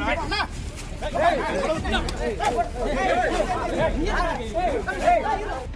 Nej, nej, nej.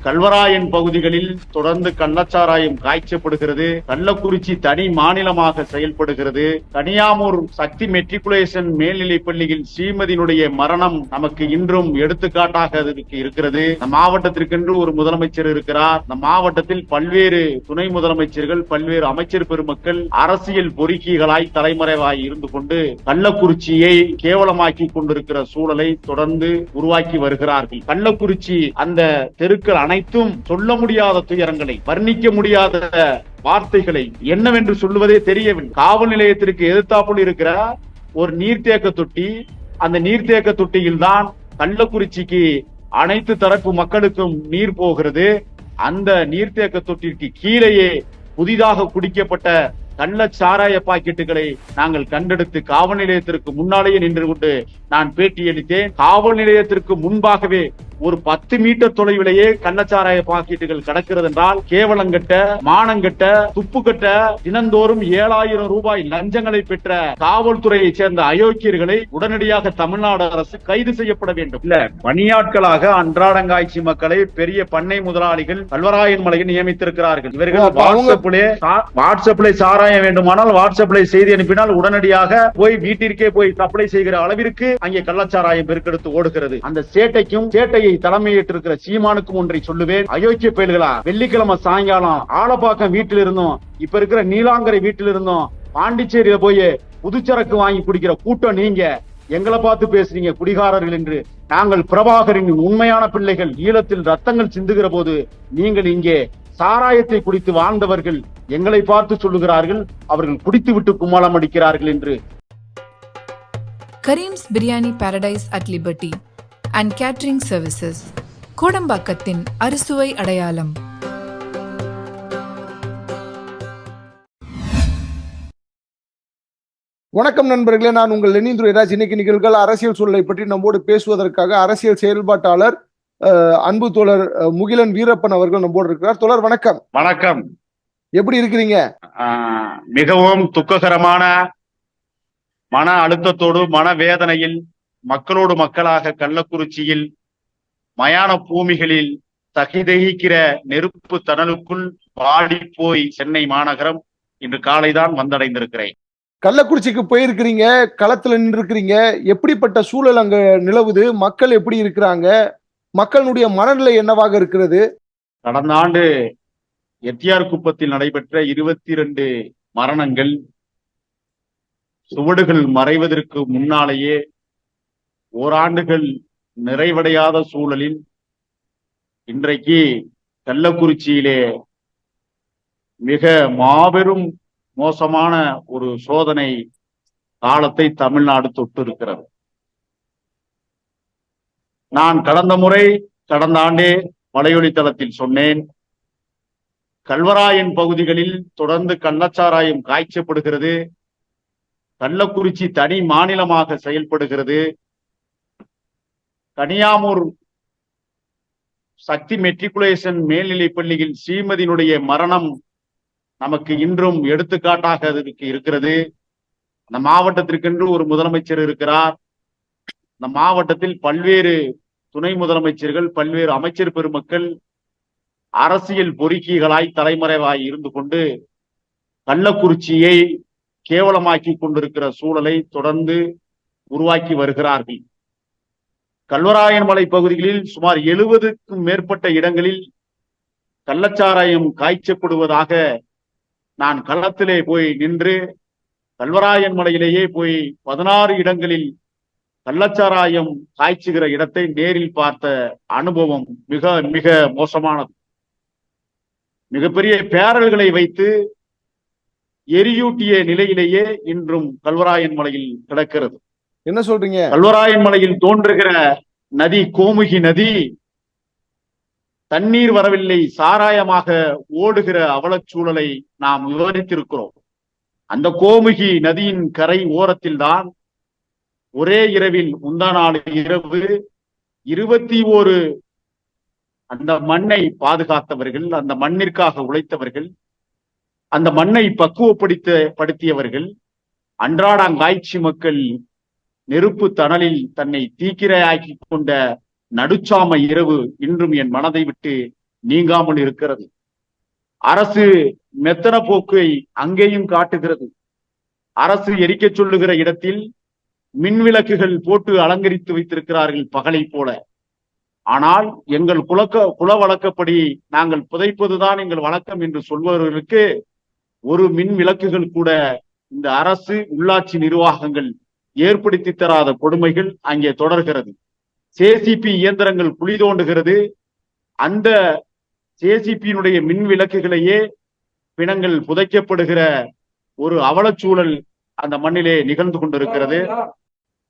Kalvarayan பகுதிகளில் தொடர்ந்து கள்ளச்சாராயம் காய்ச்சப்படுகிறது. கள்ளக்குறிச்சி தனி மாநிலமாக செயல்படுகிறது. கனியாமூர் சக்தி மெட்ரிகுலேஷன் மேல்நிலைப் பள்ளியில் ஸ்ரீமதியினுடைய மரணம் நமக்கு இன்றும் எடுத்துக்காட்டாக அதற்கு இருக்கிறது. மாவட்டத்திற்கென்று ஒரு முதலமைச்சர் இருக்கிறார். இந்த மாவட்டத்தில் பல்வேறு துணை முதலமைச்சர்கள் பல்வேறு அமைச்சர் பெருமக்கள் அரசியல் பொறுக்கிகளாய் தலைமறைவாய் இருந்து கொண்டு கள்ளக்குறிச்சியை கேவலமாக்கி கொண்டிருக்கிற சூழலை தொடர்ந்து உருவாக்கி வருகிறார்கள். கள்ளக்குறிச்சி அந்த தெருக்கள் அனைத்தும் சொல்ல முடியாத துயரங்களை வர்ணிக்க முடியாத வார்த்தைகளை என்னவென்று சொல்லுவதே தெரியவில்லை. காவல் நிலையத்திற்கு எதிர்த்தாப்புள் இருக்கிற ஒரு நீர்த்தேக்க தொட்டி அந்த நீர்த்தேக்க தொட்டியில் தான் கள்ளக்குறிச்சிக்கு அனைத்து தரப்பு மக்களுக்கும் நீர் போகிறது. அந்த நீர்த்தேக்க தொட்டிற்கு கீழேயே புதிதாக குடிக்கப்பட்ட கள்ள சாராய பாக்கெட்டுகளை நாங்கள் கண்டெடுத்து காவல் நிலையத்திற்கு முன்னாலேயே நின்று கொண்டு நான் பேட்டியளித்தேன் காவல் நிலையத்திற்கு முன்பாகவே ஒரு பத்து மீட்டர் தொலைவிலேயே கள்ளச்சாராய பாக்கெட்டுகள் கிடக்கிறது என்றால் கேவலங்கட்ட மானங்கட்ட துப்புக்கட்ட தினந்தோறும் ஏழாயிரம் ரூபாய் லஞ்சங்களை பெற்ற காவல்துறையை சேர்ந்த அயோக்கியர்களை உடனடியாக தமிழ்நாடு அரசு கைது செய்யப்பட வேண்டும். இல்ல பணியாட்களாக அன்றாடங்காய்ச்சி மக்களை பெரிய பண்ணை முதலாளிகள் கல்வராயன் மலையில் நியமித்திருக்கிறார்கள். இவர்கள் அப்ப அவங்க- வாட்ஸ்அப்பிலே ஆராய வேண்டுமானால் வாட்ஸ்அப்ல செய்தி அனுப்பினால் உடனடியாக போய் வீட்டிற்கே போய் சப்ளை செய்கிற அளவிற்கு அங்கே கள்ளச்சாராயம் பெருக்கெடுத்து ஓடுகிறது. அந்த சேட்டைக்கும் சேட்டையை தலைமையேற்றிருக்கிற சீமானுக்கும் ஒன்றை சொல்லுவேன். அயோக்கிய பயல்களா வெள்ளிக்கிழமை சாயங்காலம் ஆலப்பாக்கம் வீட்டில் இருந்தோம் இப்ப இருக்கிற நீலாங்கரை வீட்டில் இருந்தோம் பாண்டிச்சேரியில போய் புதுச்சரக்கு வாங்கி குடிக்கிற கூட்டம் நீங்க எங்களை பார்த்து பேசுறீங்க குடிகாரர்கள் என்று. நாங்கள் பிரபாகரின் உண்மையான பிள்ளைகள் ஈழத்தில் ரத்தங்கள் சிந்துகிற போது நீங்கள் இங்கே சாராயத்தை குடித்து வாழ்ந்தவர்கள் எங்களை பார்த்து சொல்லுகிறார்கள் அவர்கள் குடித்துவிட்டு கும்மாளம் அடிக்கிறார்கள் என்று. Karim's biryani paradise at liberty and catering services கோடம்பாக்கத்தின் அறுசுவை அடையாளம். வணக்கம் நண்பர்களே நான் உங்கள் லெனின் துரைராஜ். இன்னைக்கு நிகழ்வுகள் அரசியல் சூழலை பற்றி நம்மோடு பேசுவதற்காக அரசியல் செயல்பாட்டாளர் அன்பு தோழர் முகிலன் வீரப்பன் அவர்கள் நம்மோடு இருக்கிறார். தோழர் வணக்கம். வணக்கம். எப்படி இருக்கிறீங்க? மிகவும் துக்ககரமான மன அழுத்தத்தோடு மனவேதனையில் மக்களோடு மக்களாக கள்ளக்குறிச்சியில் மயான பூமிகளில் தகிதகிக்கிற நெருப்பு தணலுக்குள் வாடி போய் சென்னை மாநகரம் இன்று காலைதான் வந்தடைந்திருக்கிறேன். கள்ளக்குறிச்சிக்கு போயிருக்கிறீங்க களத்துல நின்று இருக்கிறீங்க எப்படிப்பட்ட சூழல் அங்க நிலவுது? மக்கள் எப்படி இருக்கிறாங்க? மக்களுடைய மனநிலை என்னவாக இருக்கிறது? கடந்த ஆண்டு எத்தியார் குப்பத்தில் நடைபெற்ற இருபத்தி இரண்டு மரணங்கள் சுவடுகள் மறைவதற்கு முன்னாலேயே ஓராண்டுகள் நிறைவடையாத சூழலில் இன்றைக்கு கள்ளக்குறிச்சியிலே மிக மாபெரும் மோசமான ஒரு சோதனை காலத்தை தமிழ்நாடு தொட்டு இருக்கிறது நான் கடந்த முறை கடந்த ஆண்டே மலையொலி தளத்தில் சொன்னேன். கல்வராயன் பகுதிகளில் தொடர்ந்து கள்ளச்சாராயம் காய்ச்சப்படுகிறது. கள்ளக்குறிச்சி தனி மாநிலமாக செயல்படுகிறது. கனியாமூர் சக்தி மெட்ரிகுலேஷன் மேல்நிலை பள்ளியில் ஸ்ரீமதியினுடைய மரணம் நமக்கு இன்றும் எடுத்துக்காட்டாக அதற்கு இருக்கிறது. அந்த மாவட்டத்திற்கென்று ஒரு முதலமைச்சர் இருக்கிறார். அந்த மாவட்டத்தில் பல்வேறு துணை முதலமைச்சர்கள் பல்வேறு அமைச்சர் பெருமக்கள் அரசியல் பொறுக்கிகளாய் தலைமறைவாய் இருந்து கொண்டு கள்ளக்குறிச்சியை கேவலமாக்கி கொண்டிருக்கிற சூழலை தொடர்ந்து உருவாக்கி வருகிறார்கள். கல்வராயன் மலை பகுதிகளில் சுமார் எழுபதுக்கும் மேற்பட்ட இடங்களில் கள்ளச்சாராயம் காய்ச்சப்படுவதாக நான் களத்திலே போய் நின்று கல்வராயன் மலையிலேயே போய் பதினாறு இடங்களில் கள்ளச்சாராயம் காய்ச்சுகிற இடத்தை நேரில் பார்த்த அனுபவம் மிக மிக மோசமானது. மிகப்பெரிய பேரல்களை வைத்து எரியூட்டிய நிலையிலேயே இன்றும் கல்வராயன் மலையில் கிடக்கிறது. என்ன சொல்றீங்க? கல்வராயன் மலையில் தோன்றுகிற நதி கோமுகி நதி தண்ணீர் வரவில்லை சாராயமாக ஓடுகிற அவலச்சூழலை நாம் விவரித்திருக்கிறோம். அந்த கோமுகி நதியின் கரை ஓரத்தில் தான் ஒரே இரவில் முந்தா நாள் இரவு இருபத்தி ஒரு அந்த மண்ணை பாதுகாத்தவர்கள் அந்த மண்ணிற்காக உழைத்தவர்கள் அந்த மண்ணை பக்குவப்படுத்த படுத்தியவர்கள் அன்றாடங்காய்ச்சி மக்கள் நெருப்பு தணலில் தன்னை தீக்கிரையாக்கி கொண்ட நடுச்சாம இரவு இன்றும் என் மனதை விட்டு நீங்காமல் இருக்கிறது. அரசு மெத்தன போக்கை அங்கேயும் காட்டுகிறது. அரசு எரிக்கச் சொல்லுகிற இடத்தில் மின் விளக்குகள் போட்டு அலங்கரித்து வைத்திருக்கிறார்கள் பகலை போல. ஆனால் எங்கள் குலக்க குல வழக்கப்படி நாங்கள் புதைப்பதுதான் எங்கள் வழக்கம் என்று சொல்பவர்களுக்கு ஒரு மின் விளக்குகள் கூட இந்த அரசு உள்ளாட்சி நிர்வாகங்கள் ஏற்படுத்தி தராத கொடுமைகள் அங்கே தொடர்கிறது. சேசிபி இயந்திரங்கள் குழி தோண்டுகிறது. அந்த சேசிபியினுடைய மின் விளக்குகளையே பிணங்கள் புதைக்கப்படுகிற ஒரு அவலச்சூழல் அந்த மண்ணிலே நிகழ்ந்து கொண்டிருக்கிறது.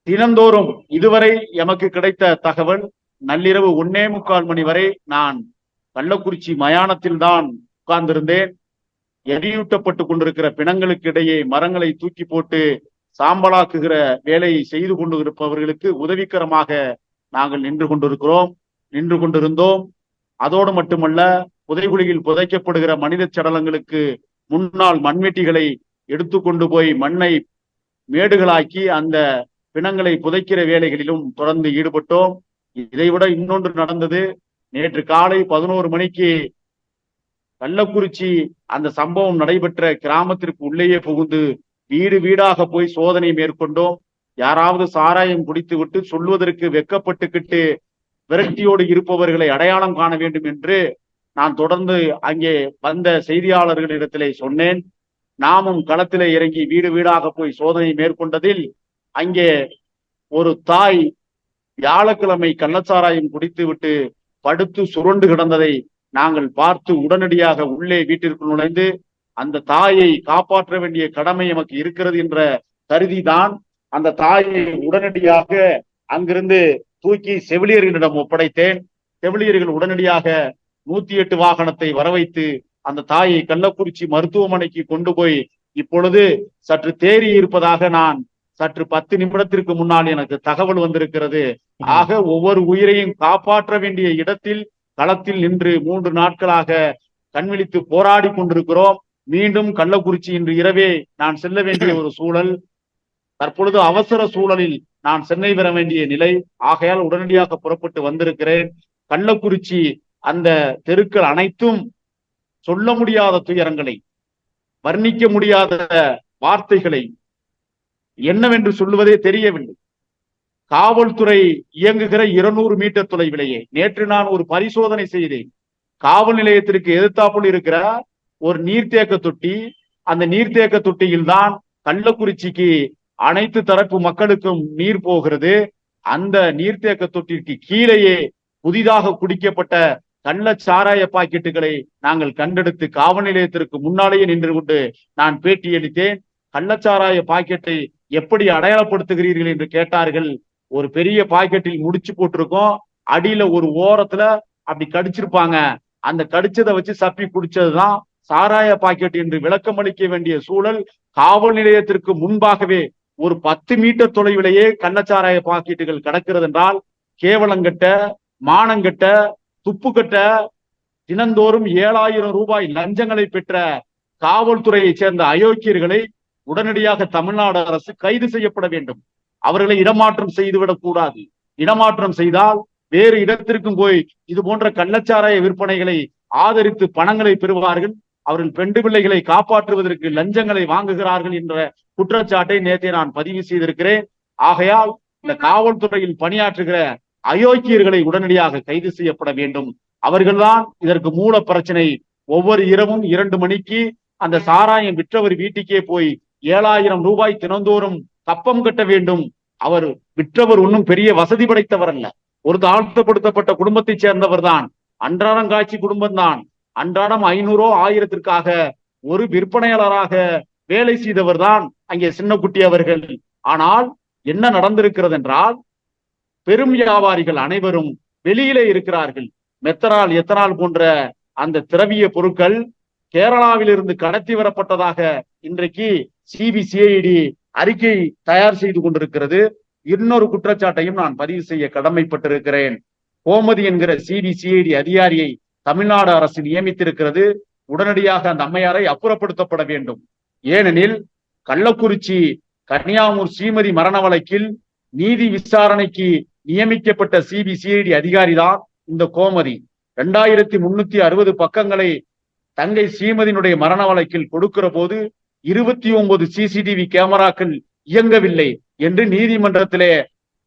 தினந்தோறும் இதுவரை எமக்கு கிடைத்த தகவல் நள்ளிரவு ஒன்னே முக்கால் மணி வரை நான் கள்ளக்குறிச்சி மயானத்தில் தான் உட்கார்ந்திருந்தேன். எரியூட்டப்பட்டு கொண்டிருக்கிற பிணங்களுக்கு இடையே மரங்களை தூக்கி போட்டு சாம்பலாக்குகிற வேலையை செய்து கொண்டு இருப்பவர்களுக்கு உதவிகரமாக நாங்கள் நின்று கொண்டிருக்கிறோம் நின்று கொண்டிருந்தோம். அதோடு மட்டுமல்ல புதைகுழியில் புதைக்கப்படுகிற மனித சடலங்களுக்கு முன்னால் மண்வெட்டிகளை எடுத்து கொண்டு போய் மண்ணை மேடுகளாக்கி அந்த பிணங்களை புதைக்கிற வேலைகளிலும் தொடர்ந்து ஈடுபட்டோம். இதைவிட இன்னொன்று நடந்தது. நேற்று காலை பதினோரு மணிக்கு கள்ளக்குறிச்சி அந்த சம்பவம் நடைபெற்ற கிராமத்திற்கு உள்ளேயே புகுந்து வீடு வீடாக போய் சோதனை மேற்கொண்டோம். யாராவது சாராயம் குடித்து விட்டு சொல்வதற்கு வெக்கப்பட்டுக்கிட்டு விரட்டியோடு இருப்பவர்களை அடையாளம் காண வேண்டும் என்று நான் தொடர்ந்து அங்கே வந்த செய்தியாளர்களிடத்திலே சொன்னேன். நாமும் களத்திலே இறங்கி வீடு வீடாக போய் சோதனை மேற்கொண்டதில் அங்கே ஒரு தாய் வியாழக்கிழமை கள்ளச்சாராயம் குடித்துவிட்டு படுத்து சுருண்டு கிடந்ததை நாங்கள் பார்த்து உடனடியாக உள்ளே வீட்டிற்குள் நுழைந்து அந்த தாயை காப்பாற்ற வேண்டிய கடமை எமக்கு இருக்கிறது என்ற கருதிதான் அந்த தாயை உடனடியாக அங்கிருந்து தூக்கி செவிலியர்களிடம் ஒப்படைத்தேன். செவிலியர்கள் உடனடியாக நூத்தி எட்டு வாகனத்தை வரவைத்து அந்த தாயை கள்ளக்குறிச்சி மருத்துவமனைக்கு கொண்டு போய் இப்பொழுது சற்று தேறி இருப்பதாக நான் சற்று பத்து நிமிடத்திற்கு முன்னால் எனக்கு தகவல் வந்திருக்கிறது. ஆக ஒவ்வொரு உயிரையும் காப்பாற்ற வேண்டிய இடத்தில் களத்தில் நின்று மூன்று நாட்களாக கண்விழித்து போராடி கொண்டிருக்கிறோம். மீண்டும் கள்ளக்குறிச்சி இன்று இரவே நான் செல்ல வேண்டிய ஒரு சூழல். தற்பொழுது அவசர சூழலில் நான் சென்னை வர வேண்டிய நிலை. ஆகையால் உடனடியாக புறப்பட்டு வந்திருக்கிறேன். கள்ளக்குறிச்சி அந்த தெருக்கள் அனைத்தும் சொல்ல முடியாத துயரங்களை வர்ணிக்க முடியாத வார்த்தைகளை என்னவென்று சொல்லுவதே தெரியவில்லை. காவல்துறை இயங்குகிற இருநூறு மீட்டர் தொலைவிலேயே நேற்று நான் ஒரு பரிசோதனை செய்தேன். காவல் நிலையத்திற்கு எதிர்த்தாப்புள் இருக்கிற ஒரு நீர்த்தேக்க தொட்டி அந்த நீர்த்தேக்க தொட்டியில் தான் கள்ளக்குறிச்சிக்கு அனைத்து தரப்பு மக்களுக்கும் நீர் போகிறது. அந்த நீர்த்தேக்க தொட்டிற்கு கீழேயே புதிதாக குடிக்கப்பட்ட கள்ள சாராய பாக்கெட்டுகளை நாங்கள் கண்டெடுத்து காவல் நிலையத்திற்கு முன்னாலேயே நின்று கொண்டு நான் பேட்டியளித்தேன் கள்ளச்சாராய பாக்கெட்டை எப்படி அடையாளப்படுத்துகிறீர்கள் என்று கேட்டார்கள். ஒரு பெரிய பாக்கெட்டில் முடிச்சு போட்டிருக்கோம். அடியில ஒரு ஓரத்துல அப்படி கடிச்சிருப்பாங்க. அந்த கடிச்சதை வச்சு சப்பி குடிச்சதுதான் சாராய பாக்கெட் என்று விளக்கம் அளிக்க வேண்டிய சூழல். காவல் நிலையத்திற்கு முன்பாகவே ஒரு பத்து மீட்டர் தொலைவிலேயே கள்ளச்சாராய பாக்கெட்டுகள் கிடக்கிறது என்றால் கேவலங்கட்ட மானங்கட்ட துப்புக்கட்ட தினந்தோறும் ஏழாயிரம் ரூபாய் லஞ்சங்களை பெற்ற காவல்துறையைச் சேர்ந்த அயோக்கியர்களை உடனடியாக தமிழ்நாடு அரசு கைது செய்யப்பட வேண்டும். அவர்களை இடமாற்றம் செய்துவிடக் கூடாது. இடமாற்றம் செய்தால் வேறு இடத்திற்கும் போய் இது போன்ற கள்ளச்சாராய விற்பனைகளை ஆதரித்து பணங்களை பெறுவார்கள். அவர்கள் பெண்டு பிள்ளைகளை காப்பாற்றுவதற்கு லஞ்சங்களை வாங்குகிறார்கள் என்ற குற்றச்சாட்டை நேற்றை நான் பதிவு செய்திருக்கிறேன். ஆகையால் இந்த காவல்துறையில் பணியாற்றுகிற அயோக்கியர்களை உடனடியாக கைது செய்யப்பட வேண்டும். அவர்கள்தான் இதற்கு மூல பிரச்சனை. ஒவ்வொரு இரவும் இரண்டு மணிக்கு அந்த சாராயம் விற்றவர் வீட்டுக்கே போய் ஏழாயிரம் ரூபாய் தினந்தோறும் கப்பம் கட்ட வேண்டும். அவர் விற்றவர் ஒன்றும் பெரிய வசதி படைத்தவர் அல்ல. ஒரு தாழ்த்தப்படுத்தப்பட்ட குடும்பத்தைச் சேர்ந்தவர் தான். அன்றாடம் காட்சி குடும்பம் தான். அன்றாடம் ஐநூறோ ஆயிரத்திற்காக ஒரு விற்பனையாளராக வேலை செய்தவர் தான் அங்கே சின்னக்குட்டி அவர்கள். ஆனால் என்ன நடந்திருக்கிறது என்றால் பெரும் வியாபாரிகள் அனைவரும் வெளியிலே இருக்கிறார்கள். மெத்தனால் எத்தனால் போன்ற அந்த திரவிய பொருட்கள் கேரளாவிலிருந்து கடத்தி வரப்பட்டதாக இன்றைக்கு சிபிசிஐடி அறிக்கை தயார் செய்து கொண்டிருக்கிறது. இன்னொரு குற்றச்சாட்டையும் நான் பதிவு செய்ய கடமைப்பட்டிருக்கிறேன். கோமதி என்கிற சிபிசிஐடி அதிகாரியை தமிழ்நாடு அரசு நியமித்திருக்கிறது. உடனடியாக அந்த அம்மையாரை அப்புறப்படுத்தப்பட வேண்டும். ஏனெனில் கள்ளக்குறிச்சி கன்னியாமூர் ஸ்ரீமதி மரண வழக்கில் நீதி விசாரணைக்கு நியமிக்கப்பட்ட சிபிசிஐடி அதிகாரி தான் இந்த கோமதி. இரண்டாயிரத்தி முன்னூத்தி அறுபது பக்கங்களை தங்கை ஸ்ரீமதியினுடைய மரண வழக்கில் கொடுக்கிற போது இருபத்தி ஒன்பது சிசிடிவி கேமராக்கள் இயங்கவில்லை என்று நீதிமன்றத்திலே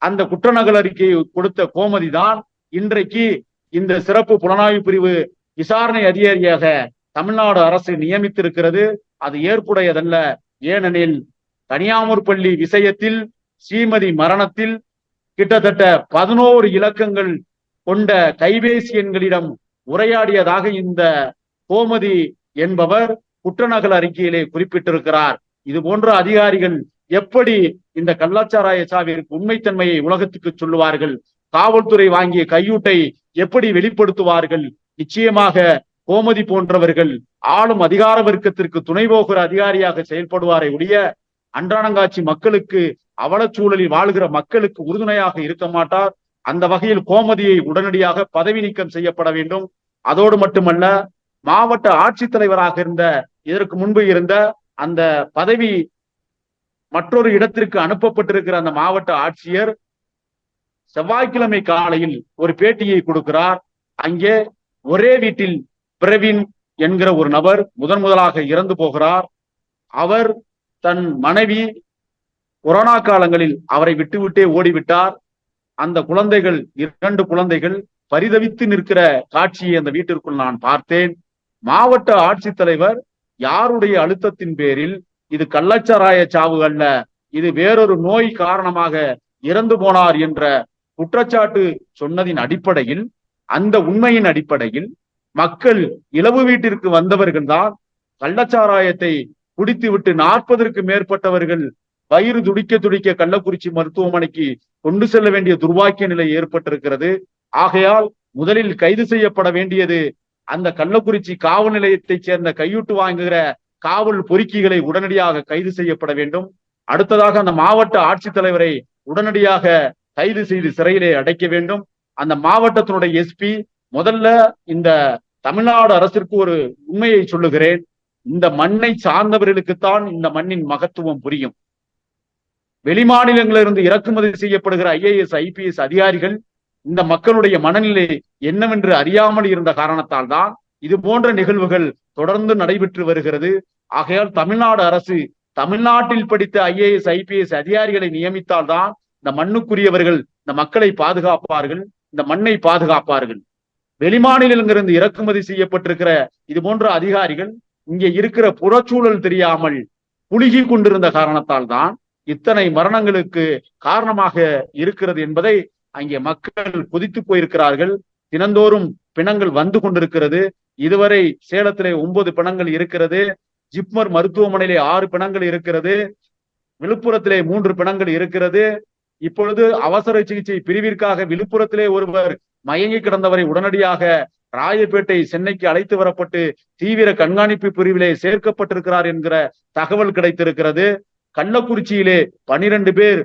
அந்த குற்றநகல் அறிக்கையை கொடுத்த கோமதி தான் இன்றைக்கு இந்த சிறப்பு புலனாய்வு பிரிவு விசாரணை அதிகாரியாக தமிழ்நாடு அரசு நியமித்திருக்கிறது. அது ஏற்புடையதல்ல. ஏனெனில் கனியாமூர் பள்ளி விஷயத்தில் ஸ்ரீமதி மரணத்தில் கிட்டத்தட்ட பதினோரு இலக்கங்கள் கொண்ட கைபேசி எண்களிடம் உரையாடியதாக இந்த கோமதி என்பவர் குற்றநகல் அறிக்கையிலே குறிப்பிட்டிருக்கிறார். இது போன்ற அதிகாரிகள் எப்படி இந்த கள்ளச்சாராய சாவிற்கு உண்மைத்தன்மையை உலகத்துக்கு சொல்லுவார்கள்? காவல்துறை வாங்கிய கையூட்டை எப்படி வெளிப்படுத்துவார்கள்? நிச்சயமாக கோமதி போன்றவர்கள் ஆளும் அதிகார வர்க்கத்திற்கு துணை போகிற அதிகாரியாக செயல்படுவாரை உடைய அன்றாடங்காட்சி மக்களுக்கு அவலச்சூழலில் வாழ்கிற மக்களுக்கு உறுதுணையாக இருக்க மாட்டார். அந்த வகையில் கோமதியை உடனடியாக பதவி நீக்கம் செய்யப்பட வேண்டும். அதோடு மட்டுமல்ல மாவட்ட ஆட்சித்தலைவராக இருந்த இதற்கு முன்பு இருந்த அந்த பதவி மற்றொரு இடத்திற்கு அனுப்பப்பட்டிருக்கிற அந்த மாவட்ட ஆட்சியர் செவ்வாய்க்கிழமை காலையில் ஒரு பேட்டியை கொடுக்கிறார். அங்கே ஒரே வீட்டில் பிரவீன் என்கிற ஒரு நபர் முதன் முதலாக இறந்து போகிறார். அவர் தன் மனைவி கொரோனா காலங்களில் அவரை விட்டுவிட்டே ஓடிவிட்டார். அந்த குழந்தைகள் இரண்டு குழந்தைகள் பரிதவித்து நிற்கிற காட்சியை அந்த வீட்டிற்குள் நான் பார்த்தேன். மாவட்ட ஆட்சித்தலைவர் யாருடைய அழுத்தத்தின் பேரில் இது கள்ளச்சாராய சாவு அல்ல இது வேறொரு நோய் காரணமாக இறந்து போனார் என்ற குற்றச்சாட்டு சொன்னதின் அடிப்படையில் அந்த உண்மையின் அடிப்படையில் மக்கள் இளவு வீட்டிற்கு வந்தவர்கள் தான் கள்ளச்சாராயத்தை குடித்துவிட்டு நாற்பதற்கு மேற்பட்டவர்கள் வயிறு துடிக்க துடிக்க கள்ளக்குறிச்சி மருத்துவமனைக்கு கொண்டு செல்ல வேண்டிய துர்வாக்கிய நிலை ஏற்பட்டிருக்கிறது. ஆகையால் முதலில் கைது செய்யப்பட வேண்டியது அந்த கள்ளக்குறிச்சி காவல் நிலையத்தைச் சேர்ந்த கையூட்டு வாங்குகிற காவல் பொறுக்கிகளை உடனடியாக கைது செய்யப்பட வேண்டும். அடுத்ததாக அந்த மாவட்ட ஆட்சித்தலைவரை உடனடியாக கைது செய்து சிறையிலே அடைக்க வேண்டும். அந்த மாவட்டத்தினுடைய எஸ்பி முதல்ல இந்த தமிழ்நாடு அரசிற்கு ஒரு உண்மையை சொல்லுகிறேன். இந்த மண்ணை சார்ந்தவர்களுக்குத்தான் இந்த மண்ணின் மகத்துவம் புரியும். வெளிமாநிலங்களிலிருந்து இறக்குமதி செய்யப்படுகிற ஐஏஎஸ் ஐபிஎஸ் அதிகாரிகள் இந்த மக்களுடைய மனநிலை என்னவென்று அறியாமல் இருந்த காரணத்தால் தான் இது போன்ற நிகழ்வுகள் தொடர்ந்து நடைபெற்று வருகிறது. ஆகையால் தமிழ்நாடு அரசு தமிழ்நாட்டில் படித்த ஐஏஎஸ் ஐபிஎஸ் அதிகாரிகளை நியமித்தால்தான் இந்த மண்ணுக்குரியவர்கள் இந்த மக்களை பாதுகாப்பார்கள் இந்த மண்ணை பாதுகாப்பார்கள். வெளிமாநிலங்களிலிருந்து இறக்குமதி செய்யப்பட்டிருக்கிற இது போன்ற அதிகாரிகள் இங்கே இருக்கிற புறச்சூழல் தெரியாமல் புழுகி கொண்டிருந்த காரணத்தால் தான் இத்தனை மரணங்களுக்கு காரணமாக இருக்கிறது என்பதை அங்கே மக்கள் கொதித்து போயிருக்கிறார்கள். தினந்தோறும் பிணங்கள் வந்து கொண்டிருக்கிறது. இதுவரை சேலத்திலே ஒன்பது பிணங்கள் இருக்கிறது. ஜிப்மர் மருத்துவமனையிலே ஆறு பிணங்கள் இருக்கிறது. விழுப்புரத்திலே மூன்று பிணங்கள் இருக்கிறது. இப்பொழுது அவசர சிகிச்சை பிரிவிற்காக விழுப்புரத்திலே ஒருவர் மயங்கி கிடந்தவரை உடனடியாக ராயப்பேட்டை சென்னைக்கு அழைத்து வரப்பட்டு தீவிர கண்காணிப்பு பிரிவிலே சேர்க்கப்பட்டிருக்கிறார் என்கிற தகவல் கிடைத்திருக்கிறது. கள்ளக்குறிச்சியிலே பனிரெண்டு பேர்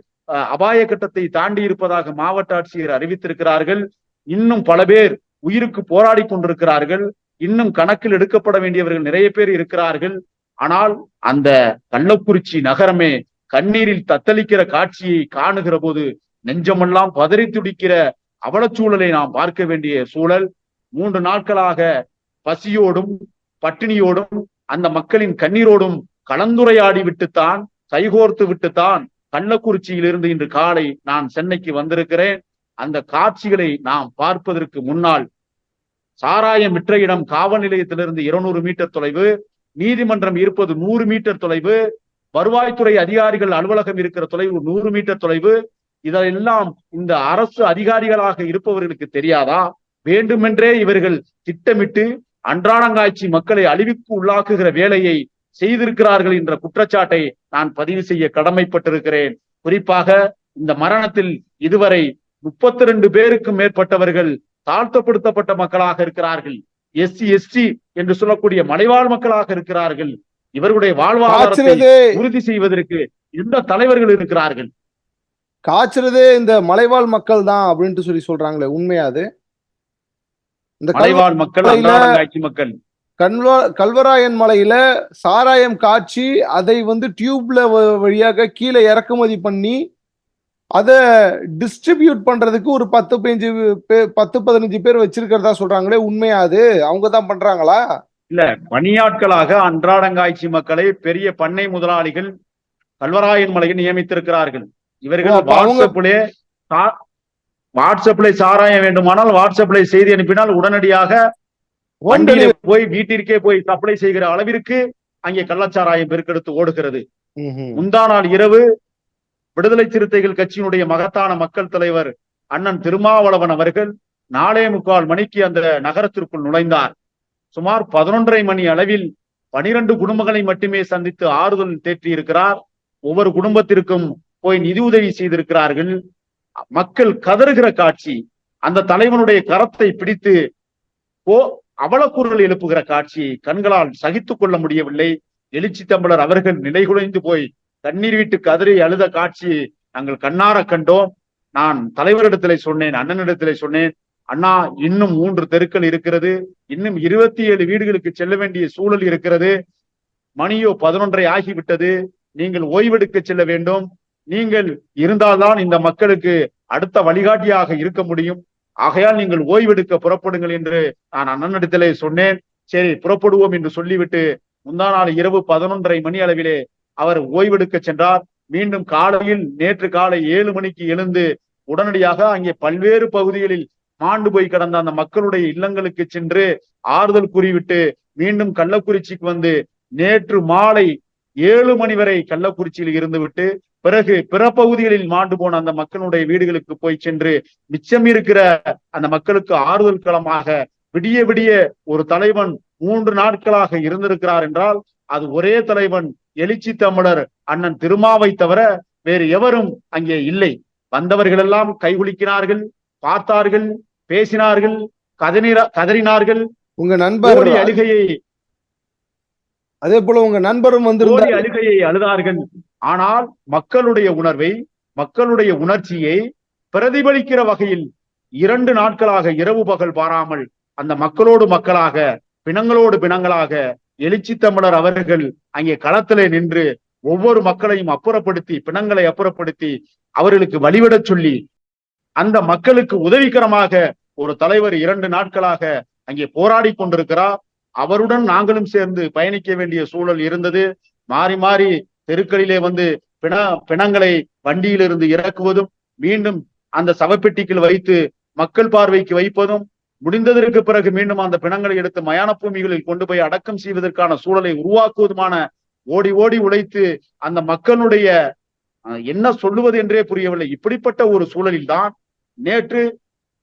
அபாய கட்டத்தை தாண்டி இருப்பதாக மாவட்ட ஆட்சியர் அறிவித்திருக்கிறார்கள். இன்னும் பல பேர் உயிருக்கு போராடி கொண்டிருக்கிறார்கள். இன்னும் கணக்கில் எடுக்கப்பட வேண்டியவர்கள் நிறைய பேர் இருக்கிறார்கள். ஆனால் அந்த கள்ளக்குறிச்சி நகரமே கண்ணீரில் தத்தளிக்கிற காட்சியை காணுகிற போது நெஞ்சமெல்லாம் பதறி துடிக்கிற அவலச்சூழலை நாம் பார்க்க வேண்டிய சூழல். மூன்று நாட்களாக பசியோடும் பட்டினியோடும் அந்த மக்களின் கண்ணீரோடும் கலந்துரையாடி விட்டுத்தான் கைகோர்த்து விட்டுத்தான் கள்ளக்குறிச்சியிலிருந்து இன்று காலை நான் சென்னைக்கு வந்திருக்கிறேன். அந்த காட்சிகளை நாம் பார்ப்பதற்கு முன்னால் சாராயம் விற்ற இடம் காவல் நிலையத்திலிருந்து இருநூறு மீட்டர் தொலைவு நீதிமன்றம் இருப்பது நூறு மீட்டர் தொலைவு வருவாய்த்துறை அதிகாரிகள் அலுவலகம் இருக்கிற தொலைவு நூறு மீட்டர் தொலைவு. இதெல்லாம் இந்த அரசு அதிகாரிகளாக இருப்பவர்களுக்கு தெரியாதா? வேண்டுமென்றே இவர்கள் திட்டமிட்டு அன்றாடங்காய்ச்சி மக்களை அழிவுக்கு உள்ளாக்குகிற வேலையை செய்திருக்கிறார்கள் என்ற குற்றச்சாட்டை நான் பதிவு செய்ய கடமைப்பட்டிருக்கிறேன். குறிப்பாக இந்த மரணத்தில் இதுவரை முப்பத்தி ரெண்டு பேருக்கும் மேற்பட்டவர்கள் தாழ்த்தப்படுத்தப்பட்ட மக்களாக இருக்கிறார்கள். எஸ்சி எஸ்டி என்று சொல்லக்கூடிய மலைவாழ் மக்களாக இருக்கிறார்கள். இவர்களுடைய வாழ்வாதாரத்தை உறுதி செய்வதற்கு எந்த தலைவர்கள் இருக்கிறார்கள்? காய்ச்சறதே இந்த மலைவாழ் மக்கள் தான் அப்படின்ட்டு சொல்லி சொல்றாங்களே உண்மையா அது? இந்த மலைவாழ் மக்கள் மக்கள். கல்வா கல்வராயன் மலையில சாராயம் காய்ச்சி அதை வந்து டியூப்ல வழியாக கீழே இறக்குமதி பண்ணி அதை டிஸ்ட்ரிபியூட் பண்றதுக்கு ஒரு பத்து பதினஞ்சு பேர் பத்து பதினஞ்சு பேர் வச்சிருக்கிறதா சொல்றாங்களே உண்மையா அது? அவங்க தான் பண்றாங்களா? இல்ல பணியாட்களாக அன்றாடங்காய்ச்சி மக்களை பெரிய பண்ணை முதலாளிகள் கல்வராயன் மலையில் நியமித்திருக்கிறார்கள். இவர்கள் வாட்ஸ்அப்பிலே வாட்ஸ்அப்பிலே சாராயம் வேண்டுமானால் வாட்ஸ்அப்பிலே செய்தி அனுப்பினால் உடனடியாக வண்டியிலே. போய் வீட்டிற்கே போய் சப்ளை செய்கிற அளவிற்கு அங்கே கள்ளச்சாராயம் பெருக்கெடுத்து ஓடுகிறது. முந்தா நாள் இரவு விடுதலை சிறுத்தைகள் கட்சியினுடைய மகத்தான மக்கள் தலைவர் அண்ணன் திருமாவளவன் அவர்கள் நாலே முக்கால் மணிக்கு அந்த நகரத்திற்குள் நுழைந்தார் சுமார் பதினொன்றரை மணி அளவில் பனிரெண்டு குடும்பங்களை மட்டுமே சந்தித்து ஆறுதல் தேற்றி இருக்கிறார் ஒவ்வொரு குடும்பத்திற்கும் போய் நிதியுதவி செய்திருக்கிறார்கள் மக்கள் கதறுகிற காட்சி அந்த தலைவனுடைய கரத்தை பிடித்து ஓ அவலக்குரல் எழுப்புகிற காட்சி கண்களால் சகித்துக் கொள்ள முடியவில்லை. எழுச்சி தமிழர் அவர்கள் நிலைகுலைந்து போய் கண்ணீர் விட்டு கதறி அழுத காட்சி நாங்கள் கண்ணார கண்டோம். நான் தலைவரிடத்திலே சொன்னேன் அண்ணனிடத்திலே சொன்னேன் அண்ணா இன்னும் மூன்று தெருக்கள் இருக்கிறது. இன்னும் இருபத்தி ஏழு வீடுகளுக்கு செல்ல வேண்டிய சூழல் இருக்கிறது. மணியோ பதினொன்றை ஆகிவிட்டது. நீங்கள் ஓய்வெடுக்க செல்ல வேண்டும். நீங்கள் இருந்தால்தான் இந்த மக்களுக்கு அடுத்த வழிகாட்டியாக இருக்க முடியும். ஆகையால் நீங்கள் ஓய்வெடுக்க புறப்படுங்கள் என்று நான் அண்ணனிடத்திலே சொன்னேன். சரி புறப்படுவோம் என்று சொல்லிவிட்டு முந்தா நாள் இரவு பதினொன்றரை மணி அளவிலே அவர் ஓய்வெடுக்க சென்றார். மீண்டும் காலையில் நேற்று காலை ஏழு மணிக்கு எழுந்து உடனடியாக அங்கே பல்வேறு பகுதிகளில் மாண்டு போய் கிடந்த அந்த மக்களுடைய இல்லங்களுக்கு சென்று ஆறுதல் கூறிவிட்டு மீண்டும் கள்ளக்குறிச்சிக்கு வந்து நேற்று மாலை ஏழு மணி வரை கள்ளக்குறிச்சியில் இருந்துவிட்டு பிறகு பிற பகுதிகளில் மாண்டு போன அந்த மக்களுடைய வீடுகளுக்கு போய் சென்று மிச்சம் இருக்கிற அந்த மக்களுக்கு ஆறுதல் களமாக விடிய விடிய ஒரு தலைவன் மூன்று நாட்களாக இருந்திருக்கிறார் என்றால் அது ஒரே தலைவன் எழுச்சி தமிழர் அண்ணன் திருமாவை தவிர வேறு எவரும் அங்கே இல்லை. வந்தவர்கள் எல்லாம் கைகுலுக்கினார்கள் பார்த்தார்கள் பேசினார்கள் கதறினா கதறினார்கள். உங்க நண்பர் அழுகையை அதே போல உங்க நண்பரும் வந்திருந்தார். அழுகையை அழுதார்கள். ஆனால் மக்களுடைய உணர்வை மக்களுடைய உணர்ச்சியை பிரதிபலிக்கிற வகையில் இரண்டு நாட்களாக இரவு பகல் பாராமல் அந்த மக்களோடு மக்களாக பிணங்களோடு பிணங்களாக எழுச்சி தமிழர் அவர்கள் அங்கே களத்திலே நின்று ஒவ்வொரு மக்களையும் அப்புறப்படுத்தி பிணங்களை அப்புறப்படுத்தி அவர்களுக்கு வழிவிடச் சொல்லி அந்த மக்களுக்கு உதவிகரமாக ஒரு தலைவர் இரண்டு நாட்களாக அங்கே போராடி கொண்டிருக்கிறார். அவருடன் நாங்களும் சேர்ந்து பயணிக்க வேண்டிய சூழல் இருந்தது. மாறி மாறி தெருக்களிலே வந்து பிண பிணங்களை வண்டியிலிருந்து இறக்குவதும் மீண்டும் அந்த சவப்பெட்டிக்குள் வைத்து மக்கள் பார்வைக்கு வைப்பதும் முடிந்ததற்கு பிறகு மீண்டும் அந்த பிணங்களை எடுத்து மயான பூமிகளில் கொண்டு போய் அடக்கம் செய்வதற்கான சூழலை உருவாக்குவதுமான ஓடி ஓடி உழைத்து அந்த மக்களுடைய அஹ், என்ன சொல்லுவது என்றே புரியவில்லை. இப்படிப்பட்ட ஒரு சூழலில் தான் நேற்று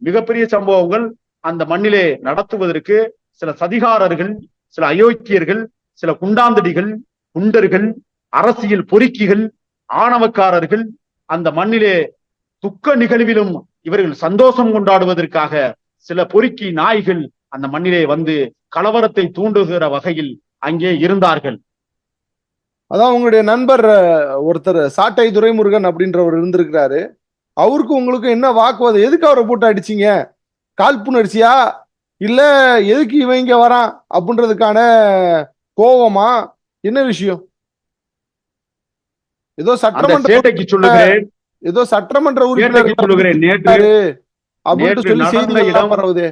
மிகப்பெரிய சம்பவங்கள் அந்த மண்ணிலே நடத்துவதற்கு சில சதிகாரர்கள் சில அயோக்கியர்கள் சில குண்டாந்தடிகள் குண்டர்கள் அரசியல் பொறுக்கிகள் ஆணவக்காரர்கள் அந்த மண்ணிலே துக்க நிகழ்விலும் இவர்கள் சந்தோஷம் கொண்டாடுவதற்காக சில பொறுக்கி நாய்கள் அந்த மண்ணிலே வந்து கலவரத்தை தூண்டுகிற வகையில் அங்கே இருந்தார்கள். அதான் உங்களுடைய நண்பர் ஒருத்தர் சாட்டை துரைமுருகன் அப்படின்றவர் இருந்திருக்கிறாரு. அவருக்கு உங்களுக்கு என்ன வாக்குவாதம்? எதுக்கு அவரை போட்டு அடிச்சீங்க? காழ்ப்புணர்ச்சியா இல்ல எதுக்கு இவன் இங்க வரான்? அப்படின்றதுக்கான கோவமா? என்ன விஷயம்? ஏதோ சட்டமன்ற சொல்லுகிறேன். ஏதோ சட்டமன்ற உறுப்பினர் சொல்லுகிறேன். நேற்று நேற்று சொல்லி செய்தி இடம் பரவுது.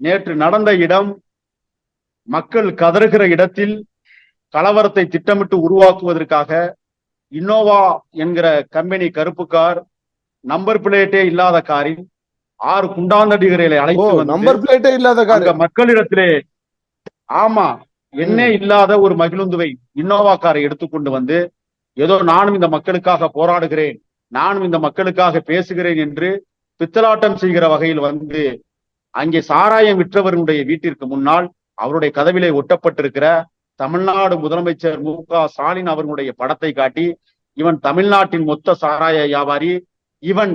நேற்று நடந்த இடம் மக்கள் கதறுகிற இடத்தில் கலவரத்தை திட்டமிட்டு உருவாக்குவதற்காக இன்னோவா என்கிற கம்பெனி கருப்பு கார் நம்பர் பிளேட்டே இல்லாத காரில் ஆறு குண்டாந்தடிகளை அழைத்து நம்பர் பிளேட்டே இல்லாத காரு மக்களிடத்திலே ஆமா எண்ணே இல்லாத ஒரு மகிழுந்துவை இன்னோவா காரை எடுத்துக்கொண்டு வந்து ஏதோ நானும் இந்த மக்களுக்காக போராடுகிறேன் நானும் இந்த மக்களுக்காக பேசுகிறேன் என்று பித்தலாட்டம் செய்கிற வகையில் வந்து அங்கே சாராயம் விற்றவர்களுடைய வீட்டிற்கு முன்னால் அவருடைய கதவிலே ஒட்டப்பட்டிருக்கிற தமிழ்நாடு முதலமைச்சர் மு க ஸ்டாலின் அவர்களுடைய படத்தை காட்டி இவன் தமிழ்நாட்டின் மொத்த சாராய வியாபாரி இவன்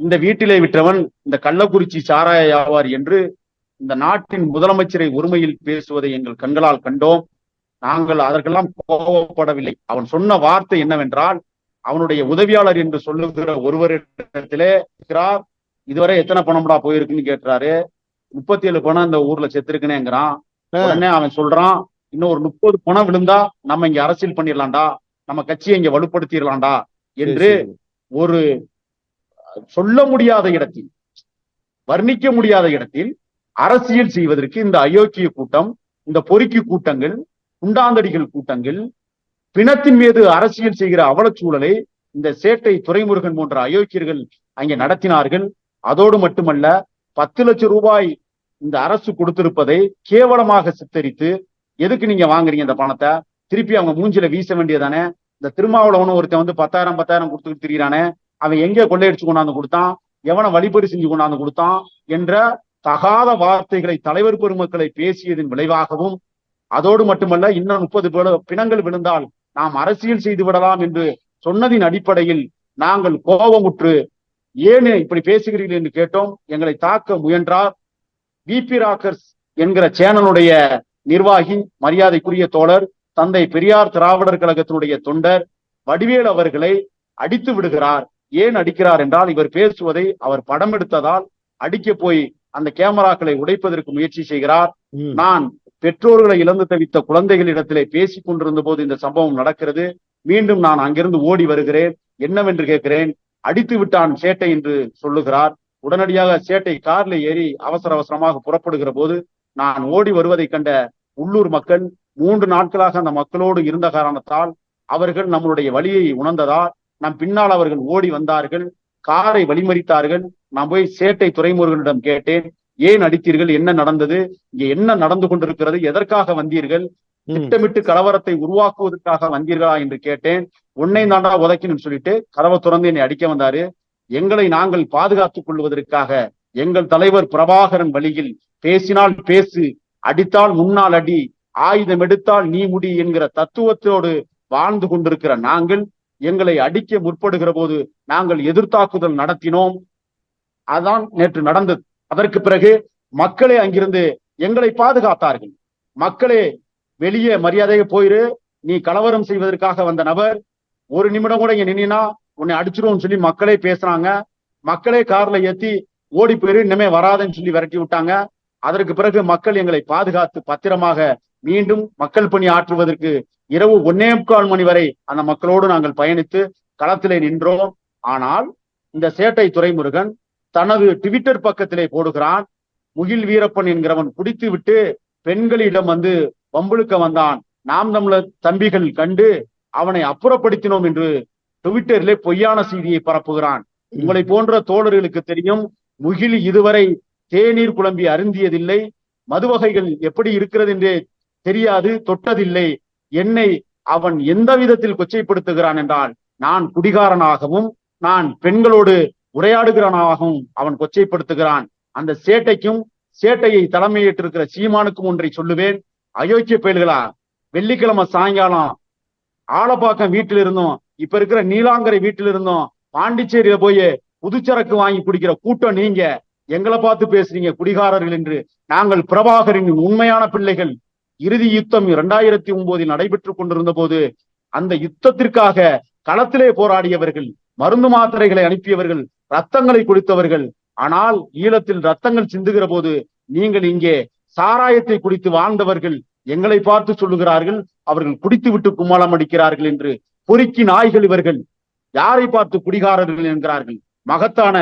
இந்த வீட்டிலே விற்றவன் இந்த கள்ளக்குறிச்சி சாராய வியாபாரி என்று இந்த நாட்டின் முதலமைச்சரை ஒருமையில் பேசுவதை எங்கள் கண்களால் கண்டோம். நாங்கள் அதற்கெல்லாம் கோபப்படவில்லை அவன் சொன்ன வார்த்தை என்னவென்றால் அவனுடைய உதவியாளர் என்று சொல்லுகிற ஒருவரிடத்திலே இருக்கிறார். இதுவரை எத்தனை பணம்டா போயிருக்குன்னு கேட்கிறாரு. முப்பத்தி ஏழு பணம் இந்த ஊர்ல செத்துருக்குனேங்கிறான். உடனே அவன் சொல்றான் இன்னும் ஒரு முப்பது பணம் விழுந்தா நம்ம இங்க அரசியல் பண்ணிடலாம்டா. நம்ம கட்சியை இங்க வலுப்படுத்திடலாம்டா. என்று. ஒரு சொல்ல முடியாத இடத்தில் வர்ணிக்க முடியாத இடத்தில் அரசியல் செய்வதற்கு இந்த அயோக்கிய கூட்டம் இந்த பொறுக்கி கூட்டங்கள் குண்டாந்தடிகள் கூட்டங்கள் பிணத்தின் மீது அரசியல் செய்கிற அவலச்சூழலை இந்த சேட்டை துரைமுருகன் போன்ற அயோக்கியர்கள் அங்கே நடத்தினார்கள். அதோடு மட்டுமல்ல பத்து லட்சம் ரூபாய் இந்த அரசு கொடுத்திருப்பதை கேவலமாக சித்தரித்து எதுக்கு நீங்க வாங்குறீங்க இந்த பணத்தை? திருப்பி அவங்க மூஞ்சில வீச வேண்டியதானே? இந்த திருமாவளவன் ஒருத்தன் வந்து பத்தாயிரம் பத்தாயிரம் கொடுத்துட்டு திரியிறானே? அவன் எங்கே கொள்ளையடிச்சு கொண்டாந்து கொடுத்தான்? எவனை வழிபறி செஞ்சு கொண்டாந்து கொடுத்தான்? என்ற தகாத வார்த்தைகளை தலைவர் பெருமக்களை பேசியதன் விளைவாகவும் அதோடு மட்டுமல்ல இன்னும் முப்பது பிணங்கள் விழுந்தால் நாம் அரசியல் செய்து விடலாம் என்று சொன்னதின் அடிப்படையில் நாங்கள் கோபமுற்று ஏன் இப்படி பேசுகிறீர்கள் என்று கேட்டோம். எங்களை தாக்க முயன்றார் பிபி ராக்கர்ஸ் என்கிற சேனலுடைய நிர்வாகி மரியாதைக்குரிய தோழர் தந்தை பெரியார் திராவிடர் கழகத்தினுடைய தொண்டர் வடிவேல் அவர்களை அடித்து விடுகிறார். ஏன் அடிக்கிறார் என்றால் இவர் பேசுவதை அவர் படம் எடுத்ததால் அடிக்க போய் அந்த கேமராக்களை உடைப்பதற்கு முயற்சி செய்கிறார். நான் பெற்றோர்களை இழந்து தவித்த குழந்தைகளிடத்திலே பேசிக் கொண்டிருந்த போது இந்த சம்பவம் நடக்கிறது. மீண்டும் நான் அங்கிருந்து ஓடி வருகிறேன். என்னவென்று கேட்கிறேன்? அடித்து விட்டான் சேட்டை என்று சொல்லுகிறார். உடனடியாக சேட்டை கார்ல ஏறி அவசர அவசரமாக புறப்படுகிற போது நான் ஓடி வருவதை கண்ட உள்ளூர் மக்கள் மூன்று நாட்களாக அந்த மக்களோடு இருந்த காரணத்தால் அவர்கள் நம்மளுடைய வழியை உணர்ந்ததால் நம் பின்னால் அவர்கள் ஓடி வந்தார்கள். காரை வழிமறித்தார்கள். நான் போய் சேட்டை துறைமுருகனிடம் கேட்டேன். ஏன் அடித்தீர்கள்? என்ன நடந்தது? இங்க என்ன நடந்து கொண்டிருக்கிறது? எதற்காக வந்தீர்கள். திட்டமிட்டு கலவரத்தை உருவாக்குவதற்காக வந்தீர்களா என்று கேட்டேன். உன்னை தாண்டா உதைக்கணும்னு சொல்லிட்டு கதவை திறந்து என்னை அடிக்க வந்தாரு. எங்களை நாங்கள் பாதுகாத்துக் கொள்வதற்காக எங்கள் தலைவர் பிரபாகரன் வழியில் பேசினால் பேசு அடித்தால் முன்னால் அடி ஆயுதம் எடுத்தால் நீ முடி என்கிற தத்துவத்தோடு வாழ்ந்து கொண்டிருக்கிற நாங்கள் எங்களை அடிக்க முற்படுகிற போது நாங்கள் எதிர்த்தாக்குதல் நடத்தினோம். அதான் நேற்று நடந்தது. அதற்கு பிறகு மக்களே அங்கிருந்து எங்களை பாதுகாத்தார்கள். மக்களே வெளியே மரியாதையை போயிரு. நீ கலவரம் செய்வதற்காக வந்த நபர் ஒரு நிமிடம் கூட இங்க நின்னா உன்னை அடிச்சிருவோம்னு சொல்லி மக்களே பேசுறாங்க. மக்களே கார்ல ஏத்தி ஓடி போயிரு இனிமே வராதுன்னு சொல்லி விரட்டி விட்டாங்க. அதற்கு பிறகு மக்கள் எங்களை பாதுகாத்து பத்திரமாக மீண்டும் மக்கள் பணி ஆற்றுவதற்கு இரவு ஒன்னே கால் மணி வரை அந்த மக்களோடு நாங்கள் பயணித்து களத்திலே நின்றோம். ஆனால் இந்த சேட்டை துரைமுருகன் தனது ட்விட்டர் பக்கத்திலே போடுகிறான். முகில் வீரப்பன் என்கிறவன் குடித்து விட்டு பெண்களிடம் வந்து வம்புழுக்க வந்தான். நாம் தமிழர் தம்பிகள் கண்டு அவனை அப்புறப்படுத்தினோம் என்று ட்விட்டரிலே பொய்யான செய்தியை பரப்புகிறான். உங்களை போன்ற தோழர்களுக்கு தெரியும் முகில் இதுவரை தேநீர் குழம்பி அருந்தியதில்லை. மதுவகைகள் எப்படி இருக்கிறது என்றே தெரியாது தொட்டதில்லை. என்னை அவன் எந்த விதத்தில் கொச்சைப்படுத்துகிறான் என்றால் நான் குடிகாரனாகவும் நான் பெண்களோடு உரையாடுகிறவனாகவும் அவன் கொச்சைப்படுத்துகிறான். அந்த சேட்டைக்கும் சேட்டையை தலைமையேற்றிருக்கிற சீமானுக்கும் ஒன்றை சொல்லுவேன். அயோக்கிய பயல்களா வெள்ளிக்கிழமை சாயங்காலம் ஆலப்பாக்கம் வீட்டில் இருந்தோம் இப்ப இருக்கிற நீலாங்கரை வீட்டில் இருந்தோம் பாண்டிச்சேரியில போய் புதுச்சரக்கு வாங்கி குடிக்கிற கூட்டம் நீங்க எங்களை பார்த்து பேசுறீங்க குடிகாரர்கள் என்று. நாங்கள் பிரபாகரின் உண்மையான பிள்ளைகள். இறுதி யுத்தம் இரண்டாயிரத்தி ஒன்பதில் நடைபெற்று கொண்டிருந்த போது அந்த யுத்தத்திற்காக களத்திலே போராடியவர்கள் மருந்து மாத்திரைகளை அனுப்பியவர்கள் ரத்தங்களை குடித்தவர்கள். ஆனால் ஈழத்தில் ரத்தங்கள் சிந்துகிற போது நீங்கள் இங்கே சாராயத்தை குடித்து வாழ்ந்தவர்கள் எங்களை பார்த்து சொல்லுகிறார்கள் அவர்கள் குடித்து விட்டு கும்மாளம் அடிக்கிறார்கள் என்று பொறுக்கி நாய்கள் இவர்கள் யாரை பார்த்து குடிகாரர்கள் என்கிறார்கள். மகத்தான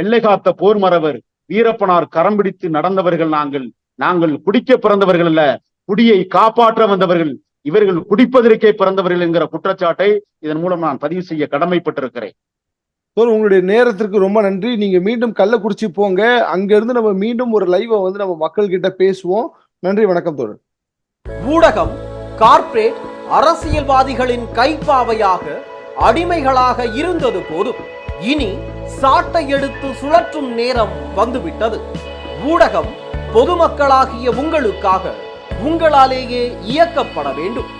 எல்லை காத்த போர் மறவர் வீரப்பனார் கரம் பிடித்து நடந்தவர்கள் நாங்கள். நாங்கள் குடிக்க பிறந்தவர்கள் அல்ல குடியை காப்பாற்ற வந்தவர்கள். இவர்கள் குடிப்பதற்கே பிறந்தவர்கள் என்கிற குற்றச்சாட்டை இதன் மூலம் நான் பதிவு செய்ய கடமைப்பட்டிருக்கிறேன். சார் உங்களுடைய நேரத்திற்கு ரொம்ப நன்றி. நீங்க மீண்டும் கள்ளக்குறிச்சி போங்க. அங்கிருந்து நம்ம மீண்டும் ஒரு லைவை வந்து நம்ம மக்கள் கிட்ட பேசுவோம். நன்றி வணக்கம் தோழர். ஊடகம் கார்ப்பரேட் அரசியல்வாதிகளின் கைப்பாவையாக அடிமைகளாக இருந்தது போதும். இனி சாட்டை எடுத்து சுழற்றும் நேரம் வந்துவிட்டது. ஊடகம் பொதுமக்களாகிய உங்களுக்காக உங்களாலேயே இயக்கப்பட வேண்டும்.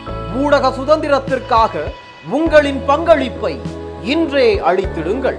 ஊடக சுதந்திரத்திற்காக உங்களின் பங்களிப்பை இன்றே அழித்திடுங்கள்.